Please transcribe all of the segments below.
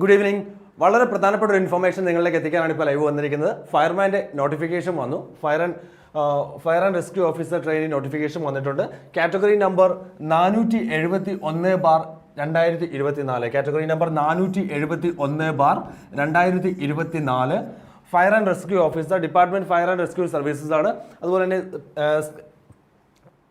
Good evening വളരെ പ്രധാനപ്പെട്ട ഒരു ഇൻഫർമേഷൻ നിങ്ങളിലേക്ക് എത്തിക്കാനാണ് ഇപ്പോൾ ലൈവ് വന്നിരിക്കുന്നത്. ഫയർമാന്റെ നോട്ടിഫിക്കേഷൻ വന്നു fire and fire and rescue officer training notification വന്നിട്ടുണ്ട് കാറ്റഗറി നമ്പർ നാനൂറ്റി എഴുപത്തി ഒന്ന് ബാർ രണ്ടായിരത്തി ഇരുപത്തി നാല് കാറ്റഗറി നമ്പർ നാനൂറ്റി എഴുപത്തി ഒന്ന് ബാർ രണ്ടായിരത്തി ഇരുപത്തി നാല് fire and rescue officer department fire and rescue services ആണ്. അതുപോലെ തന്നെ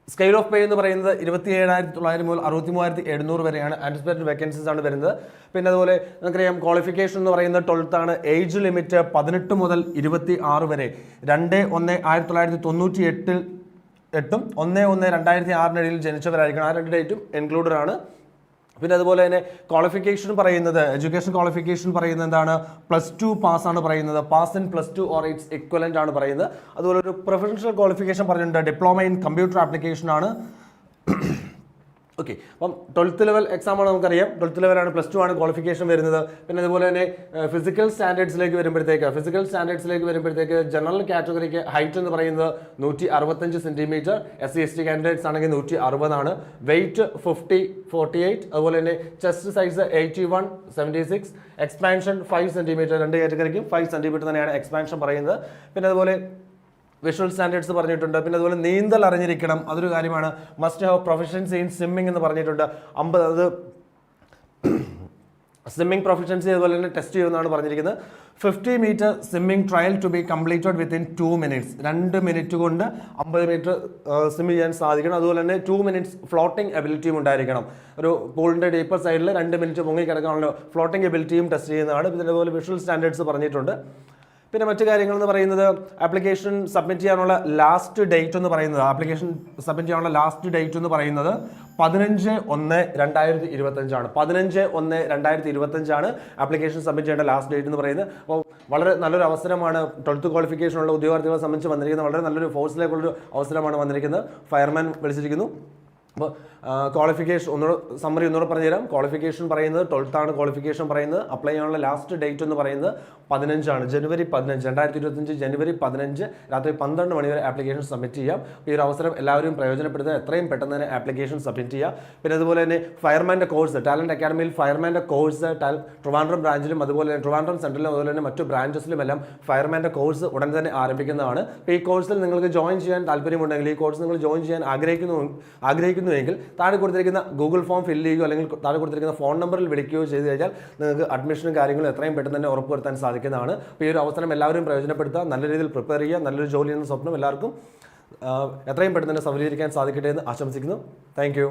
സ്കെയിൽ ഓഫ് പേ എന്ന് പറയുന്നത് ഇരുപത്തി ഏഴായിരത്തി തൊള്ളായിരം മുതൽ അറുപത്തി മൂവായിരത്തി എഴുന്നൂറ് വരെയാണ്. ആന്റിസിപ്പേറ്റഡ് വേക്കൻസീസ് ആണ് വരുന്നത്. പിന്നെ അതുപോലെ നമുക്കറിയാം ക്വാളിഫിക്കേഷൻ എന്ന് പറയുന്നത് ട്വൽത്ത് ആണ്. ഏജ് ലിമിറ്റ് പതിനെട്ട് മുതൽ ഇരുപത്തി ആറ് വരെ. രണ്ട് ഒന്ന് ആയിരത്തി തൊള്ളായിരത്തി തൊണ്ണൂറ്റി എട്ടിൽ എട്ടും ഒന്ന് ഒന്ന് രണ്ടായിരത്തി ആറിനിടയിൽ ജനിച്ചവരായിരിക്കണം. ആ രണ്ട് ഡേറ്റും ഇൻക്ലൂഡഡ് ആണ്. പിന്നെ അതുപോലെ തന്നെ ക്വാളിഫിക്കേഷൻ പറയുന്നത് എഡ്യൂക്കേഷൻ ക്വാളിഫിക്കേഷൻ പറയുന്നത് എന്താണ്? പ്ലസ് ടു പാസ് ആണ് പറയുന്നത്. Pass in plus two or its equivalent ആണ് പറയുന്നത്. അതുപോലെ ഒരു പ്രൊഫഷണൽ ക്വാളിഫിക്കേഷൻ പറഞ്ഞിട്ടുണ്ട്. ഡിപ്ലോമ ഇൻ കമ്പ്യൂട്ടർ ആപ്ലിക്കേഷൻ ആണ്. ഓക്കെ അപ്പം ട്വൽത്ത് ലെവൽ എക്സാമാണ് നമുക്കറിയാം. ട്വൽത്ത് ലെവലാണ് പ്ലസ് ടു ആണ് ക്വാളിഫിക്കേഷൻ വരുന്നത്. പിന്നെ അതുപോലെ തന്നെ ഫിസിക്കൽ സ്റ്റാൻഡേർഡ്സിലേക്ക് വരുമ്പോഴത്തേക്ക് ഫിസിക്കൽ സ്റ്റാൻഡേർഡ്സിലേക്ക് വരുമ്പോഴത്തേക്ക് ജനറൽ കാറ്റഗറിക്ക് ഹൈറ്റ് എന്ന് പറയുന്നത് നൂറ്റി അറുപത്തഞ്ച് centimetre S C S T candidates ആണെങ്കിൽ നൂറ്റി അറുപതാണ് വെയിറ്റ് ഫിഫ്റ്റി ഫോർട്ടി എയ്റ്റ് അതുപോലെ തന്നെ chest size eighty one seventy six expansion five centimetre രണ്ട് കാറ്റഗറിക്കും ഫൈവ് സെന്റിമീറ്റർ തന്നെയാണ് എക്സ്പാൻഷൻ പറയുന്നത്. പിന്നെ അതുപോലെ വിഷ്വൽ സ്റ്റാൻഡേർഡ്സ് പറഞ്ഞിട്ടുണ്ട്. പിന്നെ അതുപോലെ നീന്തൽ അറിഞ്ഞിരിക്കണം. അതൊരു കാര്യമാണ്. Must have proficiency in swimming എന്ന് പറഞ്ഞിട്ടുണ്ട്. അമ്പത് അത് സ്വിമ്മിംഗ് പ്രൊഫഷൻസി അതുപോലെ തന്നെ ടെസ്റ്റ് ചെയ്യുമെന്നാണ് പറഞ്ഞിരിക്കുന്നത്. Fifty metre swimming trial to be completed within two minutes രണ്ട് മിനിറ്റ് കൊണ്ട് അമ്പത് മീറ്റർ സ്വിം ചെയ്യാൻ സാധിക്കണം. അതുപോലെ തന്നെ ടു മിനിറ്റ്സ് ഫ്ലോട്ടിംഗ് എബിലിറ്റിയും ഉണ്ടായിരിക്കണം. ഒരു പൂളിന്റെ ഡീപ്പർ സൈഡിൽ രണ്ട് മിനിറ്റ് മുങ്ങി കിടക്കാനുള്ള ഫ്ലോട്ടിംഗ് എബിലിറ്റിയും ടെസ്റ്റ് ചെയ്യുന്നതാണ്. പിന്നെ അതുപോലെ വിഷ്വൽ സ്റ്റാൻഡേർഡ്സ് പറഞ്ഞിട്ടുണ്ട്. പിന്നെ മറ്റു കാര്യങ്ങൾ എന്ന് പറയുന്നത് ആപ്ലിക്കേഷൻ സബ്മിറ്റ് ചെയ്യാനുള്ള ലാസ്റ്റ് ഡേറ്റ് എന്ന് പറയുന്നത്. ആപ്ലിക്കേഷൻ സബ്മിറ്റ് ചെയ്യാനുള്ള ലാസ്റ്റ് ഡേറ്റ് എന്ന് പറയുന്നത് പതിനഞ്ച് ഒന്ന് രണ്ടായിരത്തി ഇരുപത്തഞ്ചാണ് പതിനഞ്ച് ഒന്ന് രണ്ടായിരത്തി ഇരുപത്തഞ്ചാണ് ആപ്ലിക്കേഷൻ സബ്മിറ്റ് ചെയ്യേണ്ട ലാസ്റ്റ് ഡേറ്റ് എന്ന് പറയുന്നത്. അപ്പോൾ വളരെ നല്ലൊരു അവസരമാണ് ട്വൽത്ത് ക്വാളിഫിക്കേഷനുള്ള ഉദ്യോഗാർത്ഥികളെ സംബന്ധിച്ച് വന്നിരിക്കുന്നത്. വളരെ നല്ലൊരു ഫോഴ്സിലേക്കുള്ളൊരു അവസരമാണ് വന്നിരിക്കുന്നത്. ഫയർമാൻ വിളിച്ചിരിക്കുന്നു. അപ്പോൾ ക്വാളിഫിക്കേഷൻ ഒന്നുകൂടെ സമ്മറി ഒന്നുകൂടെ പറഞ്ഞുതരാം. ക്വാളിഫിക്കേഷൻ പറയുന്നത് ട്വൽത്ത് ആണ്. ക്വാളിഫിക്കേഷൻ പറയുന്നത് അപ്ലൈ ചെയ്യാനുള്ള ലാസ്റ്റ് ഡേറ്റ് എന്ന് പറയുന്നത് പതിനഞ്ചാണ്. ജനുവരി പതിനഞ്ച് രണ്ടായിരത്തി ഇരുപത്തഞ്ച് ജനുവരി പതിനഞ്ച് രാത്രി പന്ത്രണ്ട് മണി വരെ ആപ്ലിക്കേഷൻ സബ്മിറ്റ് ചെയ്യാം. ഈ ഒരു അവസരം എല്ലാവരും പ്രയോജനപ്പെടുത്തുക. എത്രയും പെട്ടെന്ന് തന്നെ ആപ്ലിക്കേഷൻ സബ്മിറ്റ് ചെയ്യുക പിന്നെ അതുപോലെ തന്നെ ഫയർമാന്റെ കോഴ്സ് ടാലന്റ് അക്കാഡമിയിൽ ഫയർമാന്റെ കോഴ്സ് ട്രിവാൻഡ്രം ബ്രാഞ്ചിലും അതുപോലെ തന്നെ ട്രിവാൻഡ്രം സെന്ററിലും അതുപോലെ തന്നെ മറ്റു ബ്രാഞ്ചസിലും എല്ലാം ഫയർമാന്റെ കോഴ്സ് ഉടൻ തന്നെ ആരംഭിക്കുന്നതാണ്. ഈ കോഴ്സിൽ നിങ്ങൾക്ക് ജോയിൻ ചെയ്യാൻ താല്പര്യമുണ്ടെങ്കിൽ ഈ കോഴ്സ് നിങ്ങൾ ജോയിൻ ചെയ്യാൻ ആഗ്രഹിക്കുന്നു ആഗ്രഹിക്കുന്നുവെങ്കിൽ താഴെ കൊടുത്തിരിക്കുന്ന ഗൂഗിൾ ഫോം ഫില്ല് ചെയ്യുകയോ അല്ലെങ്കിൽ താഴെ കൊടുത്തിരിക്കുന്ന ഫോൺ നമ്പറിൽ വിളിക്കുകയോ ചെയ്ത് കഴിഞ്ഞാൽ നിങ്ങൾക്ക് അഡ്മിഷനും കാര്യങ്ങളും എത്രയും പെട്ടെന്ന് തന്നെ ഉറപ്പുവരുത്താൻ സാധിക്കുന്നതാണ്. അപ്പോൾ ഈ ഒരു അവസരം എല്ലാവരും പ്രയോജനപ്പെടുത്തുക. നല്ല രീതിയിൽ പ്രിപ്പയർ ചെയ്യുക. നല്ലൊരു ജോലി എന്ന സ്വപ്നം എല്ലാവർക്കും എത്രയും പെട്ടെന്ന് തന്നെ സഫലീകരിക്കാൻ സാധിക്കട്ടെ എന്ന് ആശംസിക്കുന്നു. താങ്ക്